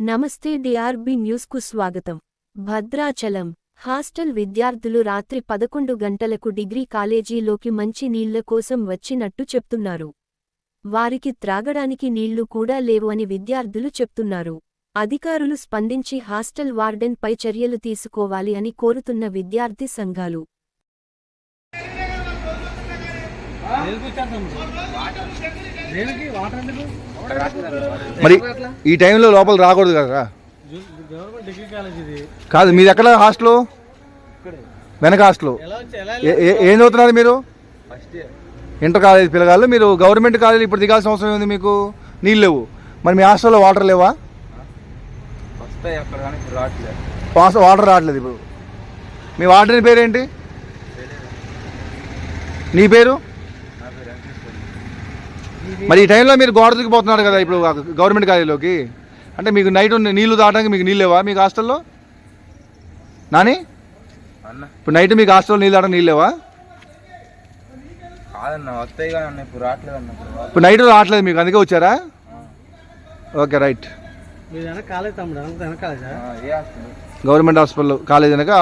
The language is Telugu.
నమస్తే డిఆర్బి న్యూస్కు స్వాగతం. భద్రాచలం హాస్టల్ విద్యార్థులు రాత్రి పదకొండు గంటలకు డిగ్రీ కాలేజీలోకి మంచి నీళ్ళ కోసం వచ్చినట్టు చెప్తున్నారు. వారికి త్రాగడానికి నీళ్ళు కూడా లేవు అని విద్యార్థులు చెప్తున్నారు. అధికారులు స్పందించి హాస్టల్ వార్డెన్ పై చర్యలు తీసుకోవాలి అని కోరుతున్న విద్యార్థి సంఘాలు. మరి ఈ టైంలో లోపల రాకూడదు కదా గవర్నమెంట్ డిగ్రీ కాలేజ్ ఇది. కాదు మీది ఎక్కడ హాస్టల్? వెనక హాస్టల్. ఎలా వచ్చి ఎలా ఏ- చదువుతున్నారు మీరు? ఇంటర్ కాలేజ్ పిల్లగాళ్ళు మీరు గవర్నమెంట్ కాలేజ్ ఇప్పుడు దిగాల్సిన అవసరం ఉంది మీకు? నీళ్ళు లేవు. మరి మీ హాస్టల్లో వాటర్ లేవా? వాటర్ రావట్లేదు ఇప్పుడు. మీ వాటర్ పేరేంటి? నీ పేరు? నా పేరు వెంకటేశ్వరి మరి ఈ టైంలో మీరు గోడ దిగిపోతున్నారు కదా ఇప్పుడు గవర్నమెంట్ కాలేజీలోకి? అంటే మీకు నైట్ నీళ్ళు దాటడానికి మీకు నీళ్ళు లేవా? మీకు హాస్టల్లో? నాని? అన్న. ఇప్పుడు నైట్ మీకు హాస్టల్లో నీళ్ళు దాటడానికి నీళ్ళు లేవా? ఇప్పుడు నైట్ రావట్లేదు మీకు అందుకే వచ్చారా? Okay right. Government hospital college అనక